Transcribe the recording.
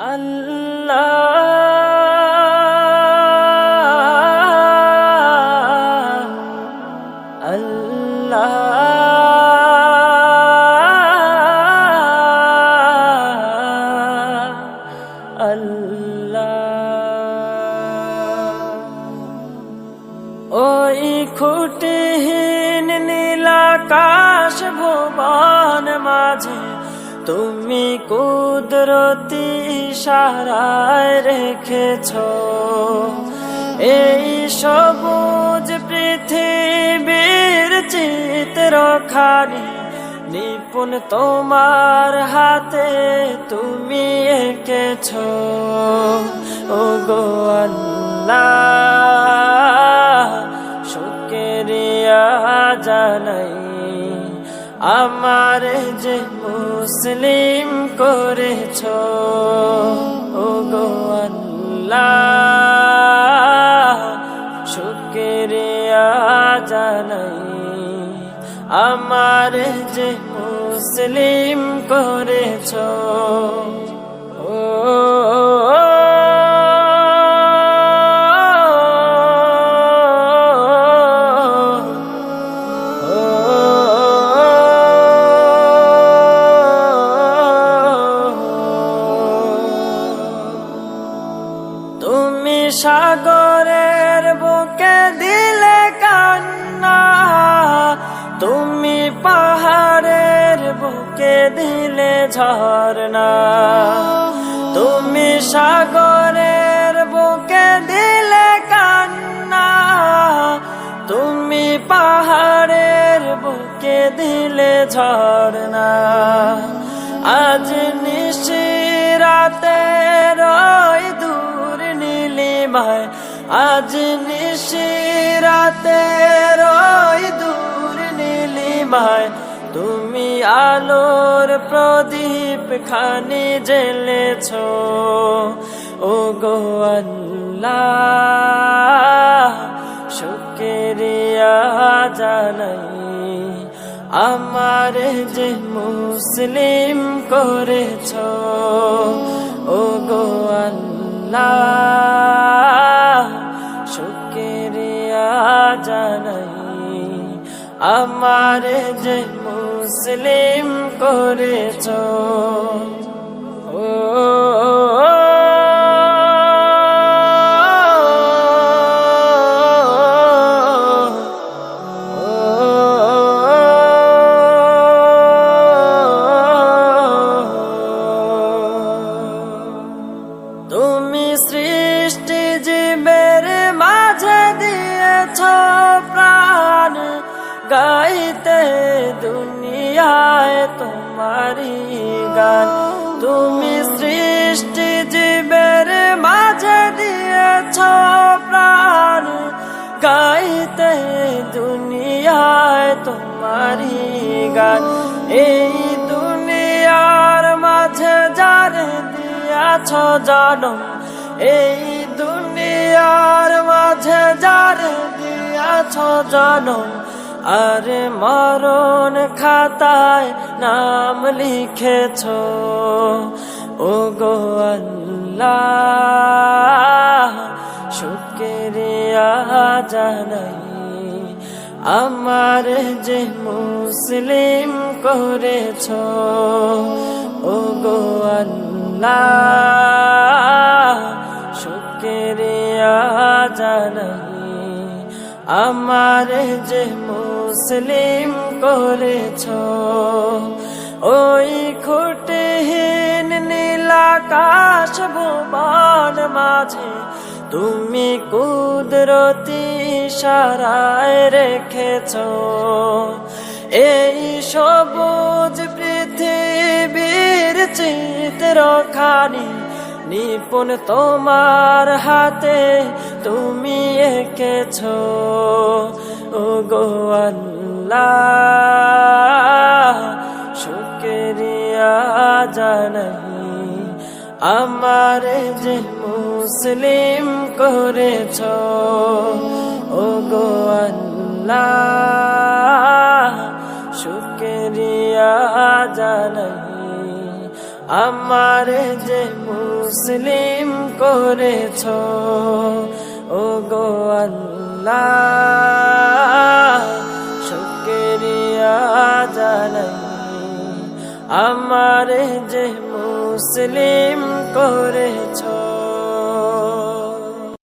আল্লাহ। আল্লাহ। আল্লাহ। ওই খুঁটিহীন নীলাকাশ ভুবন মাঝে তুমি কুদরতি ইশারায় রেখেছ। এই সবুজ পৃথিবীর চিত্রখানি নিপুণ তোমার হাতে তুমি এঁকেছ। ও গো আল্লাহ জানাই। আমার যে মুসলিম করেছ। ও গো আল্লাহ শুক্রিয়া জানাই আমার যে মুসলিম করেছ। সাগরের বুকে দিলে কান্না, তুমি পাহাড়ের বুকে দিলে ঝর্ণা। তুমি সাগরের বুকে দিলে কান্না, তুমি পাহাড়ের বুকে দিলে ঝর্ণা। আজ নিশিরাতে রয় দূর নীলিমায় আজ নিশিরাতে রয় দূর নীলিমায় তুমি আলোর প্রদীপ খানি জেলেছ ও গো আল্লাহ, শুক্রিয়া জানাই। আমার যে মুসলিম করেছ আমার যে মুসলিম করেছ। ও গাইতে দুনিয়ায় তোমারি গান। তুমি সৃষ্টি জীবের মাঝে দিয়েছ প্রাণ। গাইতে দুনিয়ায় তোমারি গান। এই দুনিয়ার মাঝে যারে দিয়াছ জনম, এই দুনিয়ার মাঝে যারে দিয়াছ জনম। আরে মরণ খাতায় নাম লিখেছ। ও গো আল্লাহ, শুক্রিয়া জানাই। আমার যে মুসলিম করেছ ও গো আল্লাহ, শুক্রিয়া জানাই। আমার যে মুসলিম করেছ, ওই খুঁটিহীন নীলাকাশ ভুবন মাঝে তুমি কুদরতি সারায় রেখেছ। এই সবুজ পৃথিবীর চিত্রখানি নিপুণ তোমার হাতে তুমি এঁকেছ। ও গো আল্লাহ আমার যে মুসলিম করেছ ও গো আল্লাহ। আমার যে মুসলিম করেছ ও গো আল্লাহ শুক্রিয়া জানাই। আমার যে মুসলিম করেছ